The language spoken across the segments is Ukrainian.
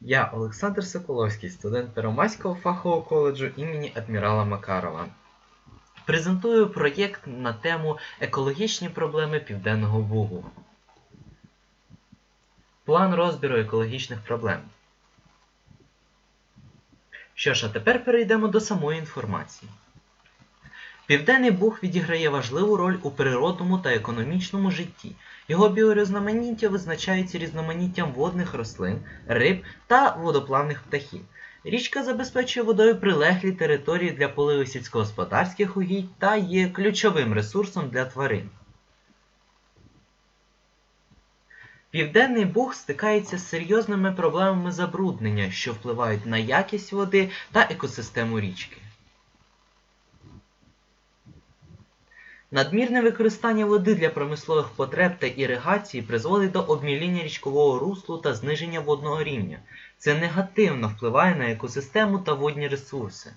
Я Олександр Соколовський, студент Первомайського фахового коледжу імені Адмірала Макарова. Презентую проєкт на тему Екологічні проблеми Південного Бугу. План розбіру екологічних проблем. Що ж, а тепер перейдемо до самої інформації. Південний Буг відіграє важливу роль у природному та економічному житті. Його біорізноманіття визначається різноманіттям водних рослин, риб та водоплавних птахів. Річка забезпечує водою прилеглі території для поливу сільськогосподарських угідь та є ключовим ресурсом для тварин. Південний Буг стикається з серйозними проблемами забруднення, що впливають на якість води та екосистему річки. Надмірне використання води для промислових потреб та іригації призводить до обміління річкового руслу та зниження водного рівня. Це негативно впливає на екосистему та водні ресурси.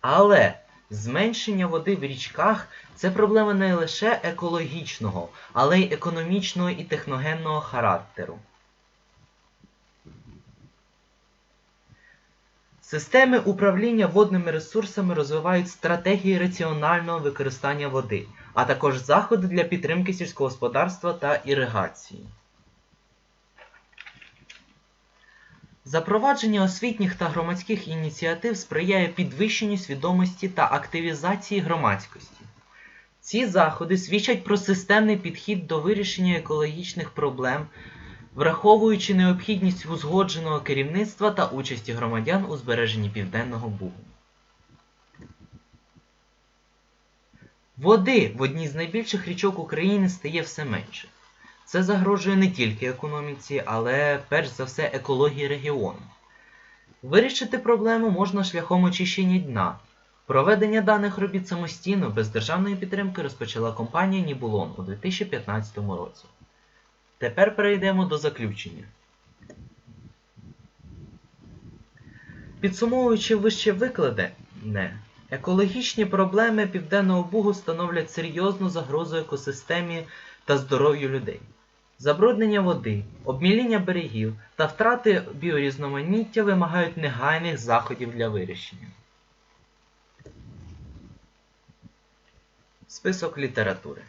Але зменшення води в річках це проблема не лише екологічного, але й економічного і техногенного характеру. Системи управління водними ресурсами розвивають стратегії раціонального використання води, а також заходи для підтримки сільського господарства та іригації. Запровадження освітніх та громадських ініціатив сприяє підвищенню свідомості та активізації громадськості. Ці заходи свідчать про системний підхід до вирішення екологічних проблем, враховуючи необхідність узгодженого керівництва та участі громадян у збереженні Південного Бугу. Води в одній з найбільших річок України стає все менше. Це загрожує не тільки економіці, але перш за все екології регіону. Вирішити проблему можна шляхом очищення дна. Проведення даних робіт самостійно без державної підтримки розпочала компанія Нібулон у 2015 році. Тепер перейдемо до заключення. Підсумовуючи вище викладене, екологічні проблеми Південного Бугу становлять серйозну загрозу екосистемі та здоров'ю людей. Забруднення води, обміління берегів та втрати біорізноманіття вимагають негайних заходів для вирішення. Список літератури